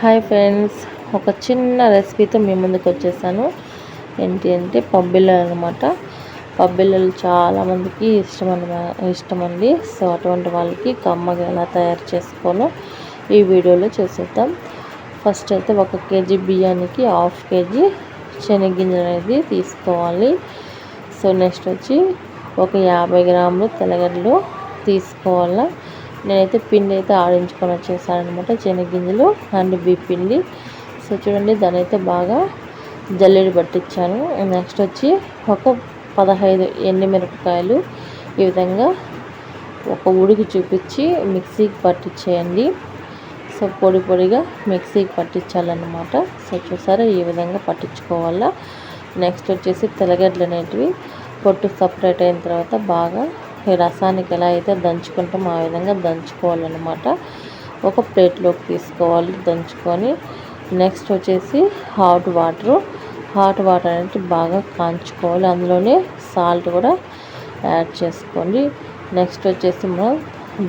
Hi friends ఒక చిన్న రెసిపీతో మీ ముందుకు వచ్చేసాను. ఏంటి అంటే పబ్బిళ్ళలు అనమాట పబ్బిళ్ళలు చాలామందికి ఇష్టం ఇష్టం అండి సో అటువంటి వాళ్ళకి కమ్మగా ఎలా తయారు చేసుకోవాలో ఈ వీడియోలో చేసేద్దాం. ఫస్ట్ అయితే ఒక కేజీ బియ్యానికి హాఫ్ కేజీ శనగింజలు అనేది తీసుకోవాలి. సో నెక్స్ట్ వచ్చి ఒక యాభై గ్రాములు తెలగడ్డలు తీసుకోవాలా. నేనైతే పిండి అయితే ఆడించుకొని వచ్చేసాను అనమాట శనగింజలు అండ్ బీ పిండి. సో చూడండి దాని అయితే బాగా జల్లెడి పట్టించాను. నెక్స్ట్ వచ్చి ఒక పదహైదు ఎండుమిరపకాయలు ఈ విధంగా ఒక ఉడికి చూపించి మిక్సీకి పట్టించేయండి. సో పొడి పొడిగా మిక్సీకి పట్టించాలన్నమాట. సో చూసారా ఈ విధంగా పట్టించుకోవాలా. నెక్స్ట్ వచ్చేసి తెల్లగడ్డలు అనేటివి పొట్టు సపరేట్ అయిన తర్వాత బాగా ఈ రసానికి ఎలా అయితే దంచుకుంటామో ఆ విధంగా దంచుకోవాలన్నమాట. ఒక ప్లేట్లోకి తీసుకోవాలి దంచుకొని. నెక్స్ట్ వచ్చేసి హాట్ వాటరు. హాట్ వాటర్ అనేది బాగా కాంచుకోవాలి. అందులోనే సాల్ట్ కూడా యాడ్ చేసుకోండి. నెక్స్ట్ వచ్చేసి మనం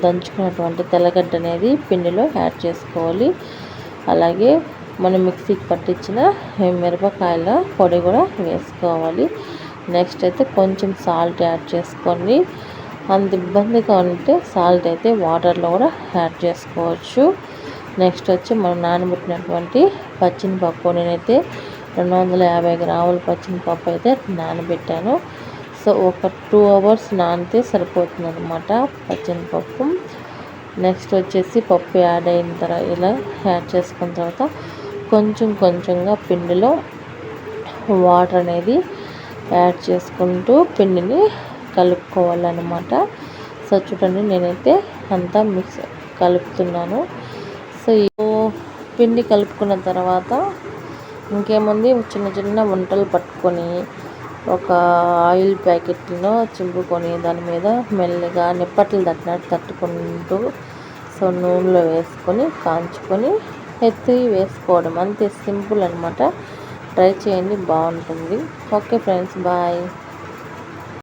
దంచుకున్నటువంటి తెల్లగడ్డ అనేది పిండిలో యాడ్ చేసుకోవాలి. అలాగే మనం మిక్సీకి పట్టించిన మిరపకాయల పొడి కూడా వేసుకోవాలి. నెక్స్ట్ అయితే కొంచెం సాల్ట్ యాడ్ చేసుకొని అంత ఇబ్బందిగా ఉంటే సాల్ట్ అయితే వాటర్లో కూడా యాడ్ చేసుకోవచ్చు. నెక్స్ట్ వచ్చి మనం నానబెట్టినటువంటి పచ్చినిపప్పు నేనైతే రెండు వందల యాభై గ్రాముల పచ్చినిపప్పు అయితే నానబెట్టాను. సో ఒక టూ అవర్స్ నానితే సరిపోతుంది అనమాట పచ్చినిపప్పు నెక్స్ట్ వచ్చేసి పప్పు యాడ్ అయిన తర్వాత ఇలా యాడ్ చేసుకున్న తర్వాత కొంచెం కొంచెంగా పిండిలో వాటర్ అనేది యాడ్ చేసుకుంటూ పిండిని కలుపుకోవాలన్నమాట. సో చూడండి నేనైతే అంతా మిక్స్ కలుపుతున్నాను. సో పిండి కలుపుకున్న తర్వాత ఇంకేముంది? చిన్న చిన్న వంటలు పట్టుకొని ఒక ఆయిల్ ప్యాకెట్లో చింపుకొని దాని మీద మెల్లగా నిప్పట్లు తట్టినట్టు తట్టుకుంటూ సో నూనెలో వేసుకొని కాంచుకొని ఎత్తి వేసుకోవడం. అంతే సింపుల్ అనమాట ట్రై చేయండి బాగుంటుంది. Okay friends bye.